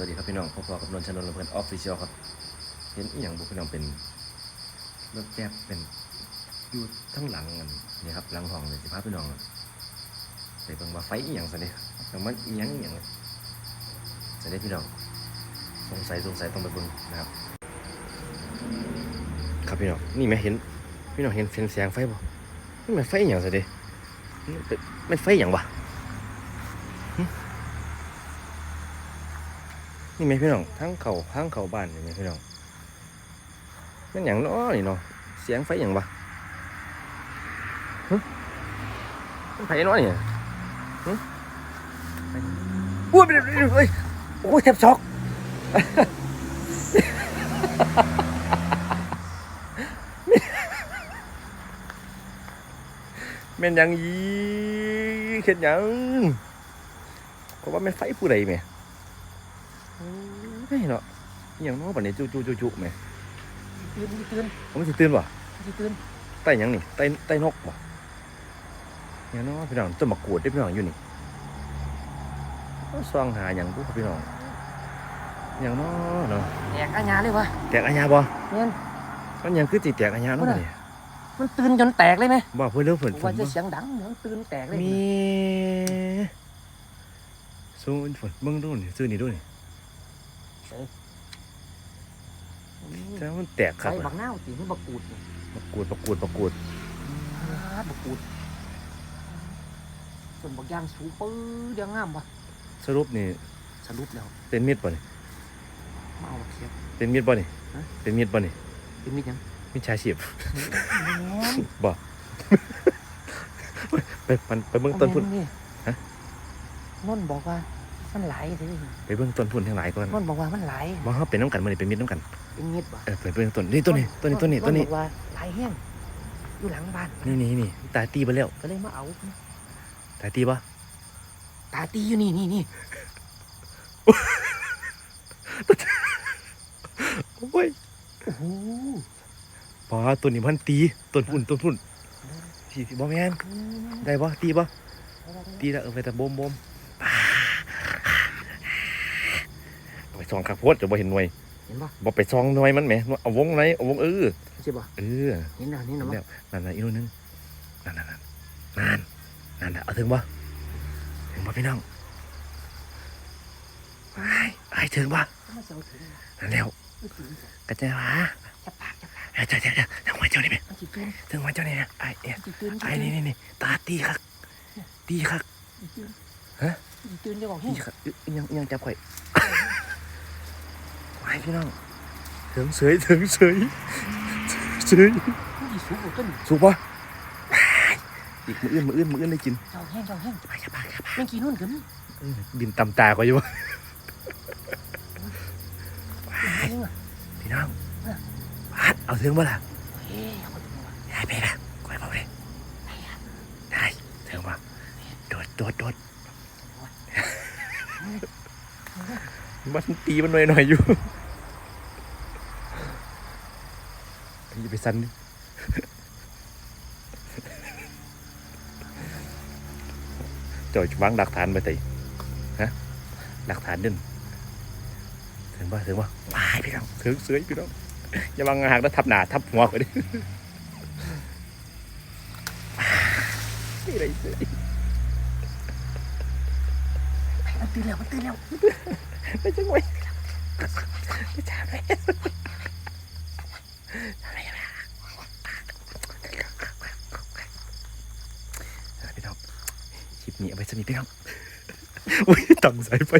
วัสดีครับพี่น้องพบกับนนท์ชนนท์ลำเพลินออฟฟิเชียลครับ เห็นอีหยังบุพี่น้องเป็นรถแจ๊บเป็นอยู่ทั้งหลังกันนี่ครับหลังห้องเลยสิพาพี่น้องไปเบิ่งว่าไฟอีหยังซะเนี่ยแต่มันอีหยังอีหยังจะได้พี่น้องสงสัยสงสัยต้องไปเบิ่งนะครับ ครับพี่น้องนี่ไหมเห็นพี่น้องเห็นเห็นแสงไฟบ่นี่มันไฟอีหยังซะเด้มันเป็นมันไฟอีหยังวะ นี่ไหมพี่น้องทั้งเขาทั้งเขาบ้านนี่ไหมพี่น้องเป็นอย่างน้อนี่เนาะเสียงไฟอย่างวะฮึมันไฟน้อนี่ฮึอุ้ยเดี๋ยวเดี๋ยวเฮ้ยโอ้ยแทบช็อกแม่นยังยีเข็ดยังเพราะว่าแม่ไฟผู้ใดแม่ เฮ้ยเนาะอหย่างเน้อบัดนี้จูจูจูจูแหม่ตื่นตื่นผมสิตื่นบ่ตื่นไต้หยังนี่ไต้ไต้นกบ่อหย่างเน้อพี่น้องต้นมะกรูดเด้อพี่น้องอยู่นี่เอาซองหาหยังบุพี่น้องอหย่างเน้อเนาะแตกอาญาเลยวะ แตกอาญาบ่เนี่ยมันหยังคือสิแตกอาญาเนาะบ่น่ะนี่มันตื่นจนแตกเลยไหมบ่เพิ่นเลิกเพิ่นผมฝว่านจะบ่เสียงดังเหมือนตื่นแตกเลย มีสู้ฝนเบิ่งดูนี่ซื้อนี่ดูนี่ แต่ว่ามันแตกคใส่รับบักนาวสิมันบักกูดนี่มะกรูดมะกรูดมะกรูดอ่าบักกูดส่วนบักย่างสูงปื้อเดียวงามวะสรุปนี่สรุปแล้วเป็นมีดบ่นี่มาเอาเทียบ เป็นมีดบ่นี่ฮะ เป็นมีดบ่นี่เป็นมิดยัง มิจฉาชีพแม่นบ่ไปมันไปเบื้องต้นพุ่นแม่นี่ฮะ นนท์บอกว่า มันไหลสิไปเบื้องต้นพุ่นทั้งหลายก่อนนนท์บอกว่ามันไหลบ่เฮาเป็นน้ำกันมื้อนี้เป็นมิตรน้ำกันเป็นมิดบ่เออไปเบื้องต้นนี่ตัวนี้ตัวนี้ตัวนี้ตัวนี้บอกว่าไหลแห้งอยู่หลังบ้านนี่นี่นี่ตาตีไปแล้วก็เลยมาเอาตาตีบ่ตาตีอยู่นี่นี่นี่โอ้ยโอ้โหบ่ตัวนี้มันตีต้นพุ่นต้นพุ่นสิสิบ่แม่นได้บ่ตีบ่ตีแล้วเออไปแต่บ่มบ่มไป ซองข้าวโพดจะบ่เห็นหน่วยเห็นปะบ่ไปซองหน่วยมันแหมเอาวงไหนเอาวงเออใช่ปะเออเห็นแล้วเห็นแล้วมั้แล้วงนั่นน่ะอีกนู่นนึงนั่นนั่นนั่นนั่นนั่นน่ะเอาถึงบ่ถึงบ่พี่น้องไอ้ไอ้ถึงบ่มาเสียวถึงนั่นแล้วไม่ถึงกระเจ้าหาจะปากจะปากเอ้ยเจ้าเจ้าเจ้าถึงหัวเจ้านี่ไหมมันจีตื่นถึงหัวเจ้านี่นะไอ้เนี่ยมันจีตื่นไอ้นี่นี่นี่ตาตีคักตีคักฮะจีตื่นจะบอกตีให้คักอึอิหยังอิหยังจับข่อย ไอ้พี่น้องถึงเสยถึงเสยเสยมันจีสูงกว่าต้นสุกปะอีกมืออื่นมืออื่นมืออื่นได้กินเจ้าแห้งเจ้าแห้งไปอย่าปากอย่าปากเป็นกี่นุ่นกันเออบินตำตาก็อยู่จริงอะพี่น้องพัดเอาถึงบ่ล่ะเฮ้ยเอามาดูว่ะยายไปละก้อยบอกเลยได้ถึงบ่โดดโดดโดดมันตีมันหน่อยหน่อยอยู่ อย่าไปสั่นดิจอยวางหลักฐานไปตีฮะหลักฐานเด่นถึงบ่ถึงบ่วายพี่น้องถึ คลิปนี้เอาไปสนิทพี่น้องอุ้ยต่ำสายไฟ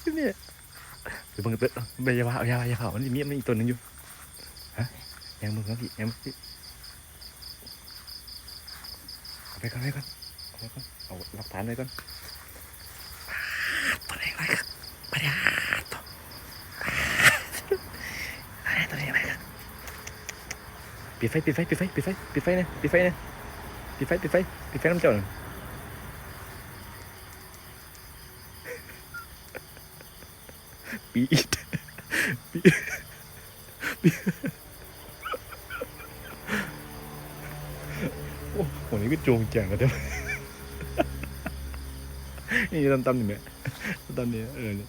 คลิปนี้เดี๋ยวมึงเตะไปยาวเอายาวายาวมันมีมันอีกตัวหนึงอยู่ฮะยังมึงครับพี่ยังมึงพี่เอาไปก่อนไปก่อนเอาไปก่อนเอาหลักฐานไว้ก่อนตัวไหนไรครับไปเดี๋ยวตัวอะไรตัวไหนไรครับ ปิดไฟปิดไฟปิดไฟปิดไฟปิดไฟนะปิดไฟนะปิดไฟปิดไฟปิดไฟน้ำเจ้าหน่อยปีดปีดปีดโอ้โหนี่ก็โจงแจงกันเด้อนี่ตำตำนี่แม่ตำนี่เออนี่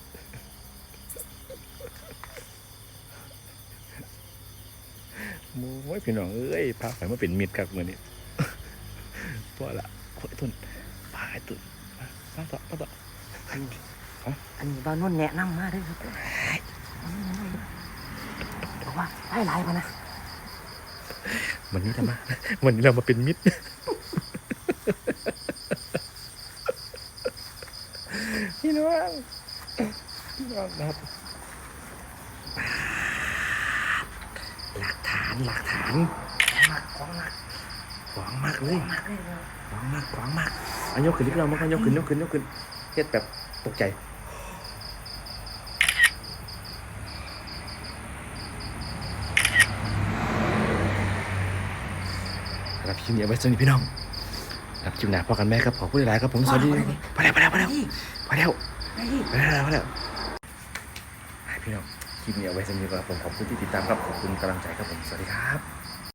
โอ้ยพี่น้องเอ้ยพาไปมาเป็นมิตรครับมือนี้พอละโอ้ยตุนพาไอ้ตุนมาต่อมาต่ออันนี้อันนี้บ้านนุ่นแนะนำมาเด้วยครับบอกว่าได้หลายมานะวันนี้เรามาวันนี้เรามาเป็นมิตรพี่น้องพี่น้องนะครับ หลักฐานหลักฐานหนักของหนักขวางมากเลยหนักเลยครับขวางมากขวางมากอันยกขึ้นนิดเดียวมันก็ยกขึ้นยกขึ้นยกขึ้นเฮ็ดแบบตกใจครับคลิปนี้เอาไว้สวัสดีพี่น้องครับคลิปหน้าพอกันแม่ครับขอบคุณหลายๆครับผมสวัสดีพอแล้วพอแล้วพอแล้วพอแล้วไอ้นี่พอแล้วพอแล้วให้พี่น้อง คลิปนี้เอาไว้สำหรับผมขอบคุณที่ติดตามครับขอบคุณกำลังใจครับผมสวัสดีครับ